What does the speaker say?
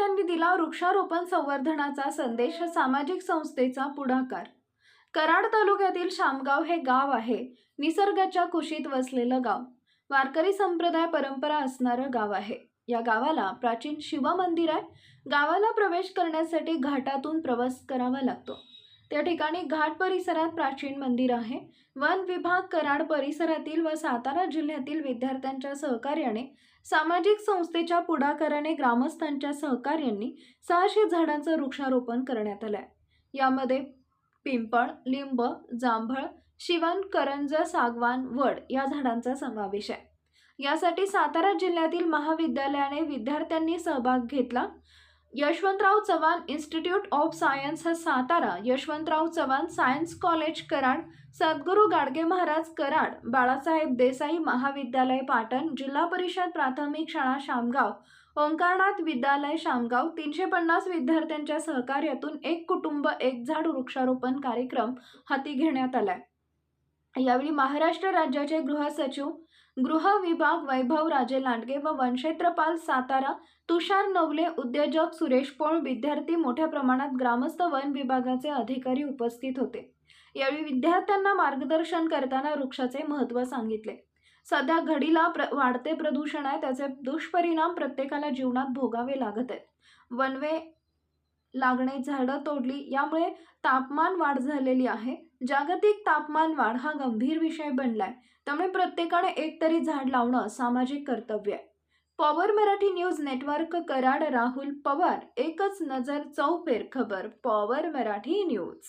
वृक्षारोपण संवर्धनाचा संदेश सामाजिक संस्थेचा पुढाकार. कराड तालुक्यातील शामगाव हे गाव आहे. निसर्गाच्या कुशीत वसलेलं गाव. वारकरी संप्रदाय परंपरा असणारं गाव आहे. या गावाला प्राचीन शिव मंदिर आहे. गावाला प्रवेश करण्यासाठी घाटातून प्रवास करावा लागतो. त्या ठिकाणी घाट परिसरात प्राचीन मंदिर आहे. वन विभाग कराड परिसरातील व सातारा जिल्ह्यातील विद्यार्थ्यांच्या सहकार्याने सामाजिक संस्थेच्या पुढाकाराने ग्रामस्थांच्या सहकार्यांनी सहाशे झाडांचं वृक्षारोपण करण्यात आलं आहे यामध्ये पिंपळ लिंब जांभळ शिवण करंज सागवान वड या झाडांचा समावेश आहे. यासाठी सातारा जिल्ह्यातील महाविद्यालयाने विद्यार्थ्यांनी सहभाग घेतला. Yashwantrao Chavan institute of science Satara Yashwantrao Chavan science college Karad. Sadguru Gadge Maharaj Karad. Balasaheb Desai महाविद्यालय पाटण. जिल्हा परिषद प्राथमिक शाळा शामगाव. ओंकारनाथ विद्यालय शामगाव. तीनशे पन्नास विद्यार्थ्यांच्या सहकार्यातून एक कुटुंब एक झाड वृक्षारोपण कार्यक्रम हाती घेण्यात आलाय. यावेळी महाराष्ट्र राज्याचे गृहसचिव गृह विभाग वैभव राजे लांडगे व वनक्षेत्रपाल सातारा तुषार नवले उद्योजक सुरेश पोळ विद्यार्थी मोठ्या प्रमाणात ग्रामस्थ वन विभागाचे अधिकारी उपस्थित होते. यावेळी विद्यार्थ्यांना मार्गदर्शन करताना वृक्षाचे महत्त्व सांगितले. सध्या घडीला प्र वाढते प्रदूषण आहे त्याचे दुष्परिणाम प्रत्येकाला जीवनात भोगावे लागत आहेत. वनवे लागणे झाडं तोडली यामुळे तापमान वाढ झालेली आहे. जागतिक तापमान वाढ हा गंभीर विषय बनलाय. त्यामुळे प्रत्येकाने एक तरी झाड लावणं सामाजिक कर्तव्य आहे. Power Marathi news network Karad Rahul Pawar एकच नजर चौफेर खबर पॉवर मराठी न्यूज.